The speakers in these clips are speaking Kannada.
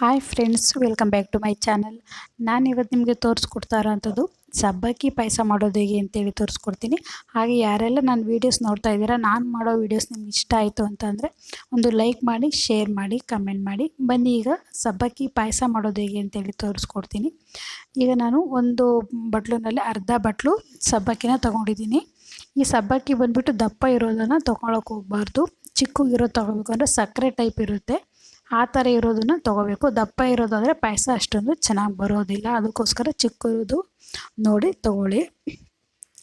Hi friends welcome back to my channel ನಾನು ಇವತ್ತು ನಿಮಗೆ ತೋರಿಸ್ಕೊಡ್ತಾ ಇರೋಂಥದ್ದು ಸಬ್ಬಕ್ಕಿ ಪಾಯಸ ಮಾಡೋದು ಹೇಗೆ ಅಂತೇಳಿ ತೋರಿಸ್ಕೊಡ್ತೀನಿ. ಹಾಗೆ ಯಾರೆಲ್ಲ ನಾನು ವೀಡಿಯೋಸ್ ನೋಡ್ತಾ ಇದ್ದೀರಾ, ನಾನು ಮಾಡೋ ವೀಡಿಯೋಸ್ ನಿಮ್ಗೆ ಇಷ್ಟ ಆಯಿತು ಅಂತಂದರೆ ಒಂದು ಲೈಕ್ ಮಾಡಿ ಶೇರ್ ಮಾಡಿ ಕಮೆಂಟ್ ಮಾಡಿ. ಬನ್ನಿ ಈಗ ಸಬ್ಬಕ್ಕಿ ಪಾಯಸ ಮಾಡೋದು ಹೇಗೆ ಅಂತೇಳಿ ತೋರಿಸ್ಕೊಡ್ತೀನಿ. ಈಗ ನಾನು ಒಂದು ಬಟ್ಲಿನಲ್ಲಿ ಅರ್ಧ ಬಟ್ಲು ಸಬ್ಬಕ್ಕಿನ ತೊಗೊಂಡಿದ್ದೀನಿ. ಈ ಸಬ್ಬಕ್ಕಿ ಬಂದುಬಿಟ್ಟು ದಪ್ಪ ಇರೋದನ್ನು ತೊಗೊಳಕ್ಕೆ ಚಿಕ್ಕ ಚಿಕ್ಕಗಿರೋ ತೊಗೋಬೇಕು ಅಂದರೆ ಸಕ್ಕರೆ ಟೈಪ್ ಇರುತ್ತೆ. ಆ ಥರ ಇರೋದನ್ನು ತೊಗೋಬೇಕು. ದಪ್ಪ ಇರೋದಾದರೆ ಪಾಯಸ ಅಷ್ಟೊಂದು ಚೆನ್ನಾಗಿ ಬರೋದಿಲ್ಲ. ಅದಕ್ಕೋಸ್ಕರ ಚಿಕ್ಕದು ನೋಡಿ ತೊಗೊಳ್ಳಿ.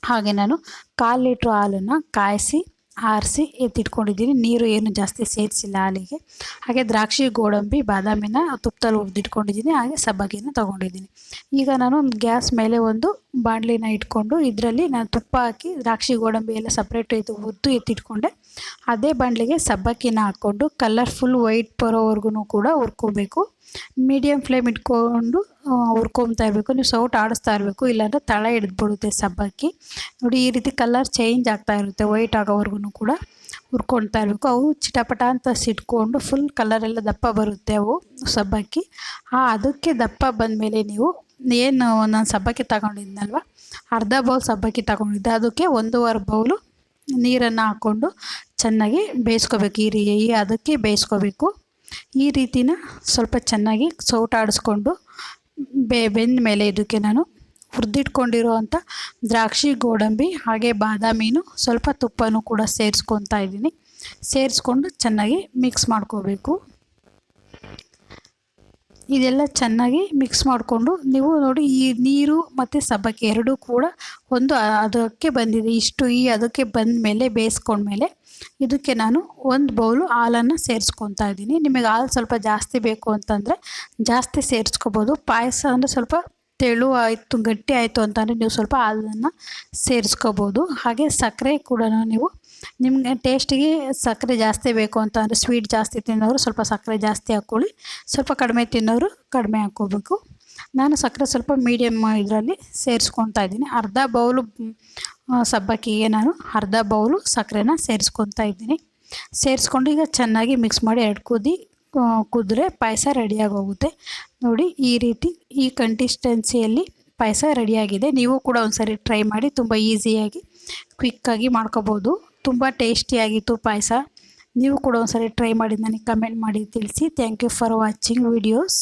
ಹಾಗೆ ನಾನು ಕಾಲು ಲೀಟ್ರ್ ಹಾಲನ್ನು ಕಾಯಿಸಿ ಆರಿಸಿ ಎತ್ತಿಟ್ಕೊಂಡಿದ್ದೀನಿ. ನೀರು ಏನು ಜಾಸ್ತಿ ಸೇರಿಸಿಲ್ಲ ಹಾಲಿಗೆ ಹಾಗೆ ದ್ರಾಕ್ಷಿ, ಗೋಡಂಬಿ, ಬಾದಾಮಿನ ತುಪ್ಪದಲ್ಲಿ ಹುರಿದಿಟ್ಕೊಂಡಿದ್ದೀನಿ. ಹಾಗೆ ಸಬ್ಬಕ್ಕಿನ ತೊಗೊಂಡಿದ್ದೀನಿ. ಈಗ ನಾನು ಗ್ಯಾಸ್ ಮೇಲೆ ಒಂದು ಬಾಣಲಿನ ಇಟ್ಕೊಂಡು ಇದರಲ್ಲಿ ನಾನು ತುಪ್ಪ ಹಾಕಿ, ದ್ರಾಕ್ಷಿ, ಗೋಡಂಬಿ ಎಲ್ಲ ಸಪ್ರೇಟ್ ಇದು ಹುರಿದು ಎತ್ತಿಟ್ಕೊಂಡೆ. ಅದೇ ಬಾಣಲಿಗೆ ಸಬ್ಬಕ್ಕಿನ ಹಾಕ್ಕೊಂಡು ಕಲರ್ಫುಲ್ ವೈಟ್ ಬರೋವರೆಗೂ ಕೂಡ ಹುರ್ಕೋಬೇಕು. ಮೀಡಿಯಮ್ ಫ್ಲೇಮ್ ಇಟ್ಕೊಂಡು ಹುರ್ಕೊತಾ ಇರಬೇಕು. ನೀವು ಸೌಟ್ ಆಡಿಸ್ತಾ ಇರಬೇಕು. ಇಲ್ಲಾಂದರೆ ತಳ ಹಿಡಿದ್ಬಿಡುತ್ತೆ ಸಬ್ಬಕ್ಕಿ. ನೋಡಿ, ಈ ರೀತಿ ಕಲರ್ ಚೇಂಜ್ ಆಗ್ತಾ ಇರುತ್ತೆ ವೈಟ್ ಆಗೋವರೆಗೂ ಕೂಡ. ಹುರ್ಕೊಳ್ತಾ ಇರಬೇಕು. ಅವು ಚಿಟಪಟ ಅಂತ ಸಿಟ್ಕೊಂಡು ಫುಲ್ ಕಲರೆಲ್ಲ ದಪ್ಪ ಬರುತ್ತೆ ಅವು ಸಬ್ಬಕ್ಕಿ. ಆ, ಅದಕ್ಕೆ ದಪ್ಪ ಬಂದಮೇಲೆ ನೀವು ಏನು ನಾನು ಸಬ್ಬಕ್ಕಿ ತಗೊಂಡಿದ್ನಲ್ವ? ಅರ್ಧ ಬೌಲ್ ಸಬ್ಬಕ್ಕಿ ತಗೊಂಡಿದ್ದೆ. ಅದಕ್ಕೆ ಒಂದೂವರೆ ಬೌಲು ನೀರನ್ನು ಹಾಕ್ಕೊಂಡು ಚೆನ್ನಾಗಿ ಬೇಯಿಸ್ಕೋಬೇಕು. ಈ ರೀ ಅದಕ್ಕೆ ಬೇಯಿಸ್ಕೋಬೇಕು. ಈ ರೀತಿನ ಸ್ವಲ್ಪ ಚೆನ್ನಾಗಿ ಸೌಟಾಡಿಸ್ಕೊಂಡು ಬೆ, ಬೆಂದ ಮೇಲೆ ಇದಕ್ಕೆ ನಾನು ಹುರಿದಿಟ್ಕೊಂಡಿರುವಂಥ ದ್ರಾಕ್ಷಿ, ಗೋಡಂಬಿ ಹಾಗೆ ಬಾದಾಮಿನೂ ಸ್ವಲ್ಪ ತುಪ್ಪನೂ ಕೂಡ ಸೇರಿಸ್ಕೊತಾ ಇದ್ದೀನಿ. ಸೇರಿಸ್ಕೊಂಡು ಚೆನ್ನಾಗಿ ಮಿಕ್ಸ್ ಮಾಡ್ಕೋಬೇಕು. ಇದೆಲ್ಲ ಚೆನ್ನಾಗಿ ಮಿಕ್ಸ್ ಮಾಡಿಕೊಂಡು ನೀವು ನೋಡಿ ಈ ನೀರು ಮತ್ತು ಸಬ್ಬಕ್ಕಿ ಎರಡೂ ಕೂಡ ಒಂದು ಅದಕ್ಕೆ ಬಂದಿದೆ. ಇಷ್ಟು ಈ ಅದಕ್ಕೆ ಬಂದ ಮೇಲೆ ಬೇಯಿಸ್ಕೊಂಡ್ಮೇಲೆ ಇದಕ್ಕೆ ನಾನು ಒಂದು ಬೌಲು ಹಾಲನ್ನು ಸೇರಿಸ್ಕೊತಾ ಇದ್ದೀನಿ. ನಿಮಗೆ ಹಾಲು ಸ್ವಲ್ಪ ಜಾಸ್ತಿ ಬೇಕು ಅಂತಂದರೆ ಜಾಸ್ತಿ ಸೇರಿಸ್ಕೋಬೋದು. ಪಾಯಸ ಅಂದರೆ ಸ್ವಲ್ಪ ತೆಳು ಆಯಿತು, ಗಟ್ಟಿ ಆಯಿತು ಅಂತಂದರೆ ನೀವು ಸ್ವಲ್ಪ ಹಾಲನ್ನು ಸೇರಿಸ್ಕೋಬೋದು. ಹಾಗೆ ಸಕ್ಕರೆ ಕೂಡ ನೀವು ನಿಮಗೆ ಟೇಸ್ಟಿಗೆ ಸಕ್ಕರೆ ಜಾಸ್ತಿ ಬೇಕು ಅಂತ ಅಂದರೆ ಸ್ವೀಟ್ ಜಾಸ್ತಿ ತಿನ್ನೋರು ಸ್ವಲ್ಪ ಸಕ್ಕರೆ ಜಾಸ್ತಿ ಹಾಕ್ಕೊಳ್ಳಿ. ಸ್ವಲ್ಪ ಕಡಿಮೆ ತಿನ್ನೋರು ಕಡಿಮೆ ಹಾಕ್ಕೋಬೇಕು. ನಾನು ಸಕ್ಕರೆ ಸ್ವಲ್ಪ ಮೀಡಿಯಮ್ ಇದರಲ್ಲಿ ಸೇರಿಸ್ಕೊತಾ ಇದ್ದೀನಿ. ಅರ್ಧ ಬೌಲು ಸಬ್ಬಕ್ಕಿಗೆ ನಾನು ಅರ್ಧ ಬೌಲು ಸಕ್ಕರೆನ ಸೇರಿಸ್ಕೊತಾ ಇದ್ದೀನಿ. ಸೇರಿಸ್ಕೊಂಡು ಈಗ ಚೆನ್ನಾಗಿ ಮಿಕ್ಸ್ ಮಾಡಿ ಎರಡು ಕುದಿ ಕುದ್ರೆ ಪಾಯಸ ರೆಡಿಯಾಗಿ ಹೋಗುತ್ತೆ ನೋಡಿ, ಈ ರೀತಿ ಈ ಕಂಟಿಸ್ಟೆನ್ಸಿಯಲ್ಲಿ ಪಾಯಸ ರೆಡಿಯಾಗಿದೆ. ನೀವು ಕೂಡ ಒಂದ್ಸರಿ ಟ್ರೈ ಮಾಡಿ ತುಂಬ ಈಸಿಯಾಗಿ ಕ್ವಿಕ್ಕಾಗಿ ಮಾಡ್ಕೋಬೋದು. ತುಂಬ ಟೇಸ್ಟಿಯಾಗಿತ್ತು ಪಾಯಸ. ನೀವು ಕೂಡ ಒಂದ್ಸರಿ ಟ್ರೈ ಮಾಡಿ, ನನಗೆ ಕಮೆಂಟ್ ಮಾಡಿ ತಿಳಿಸಿ. Thank you for watching videos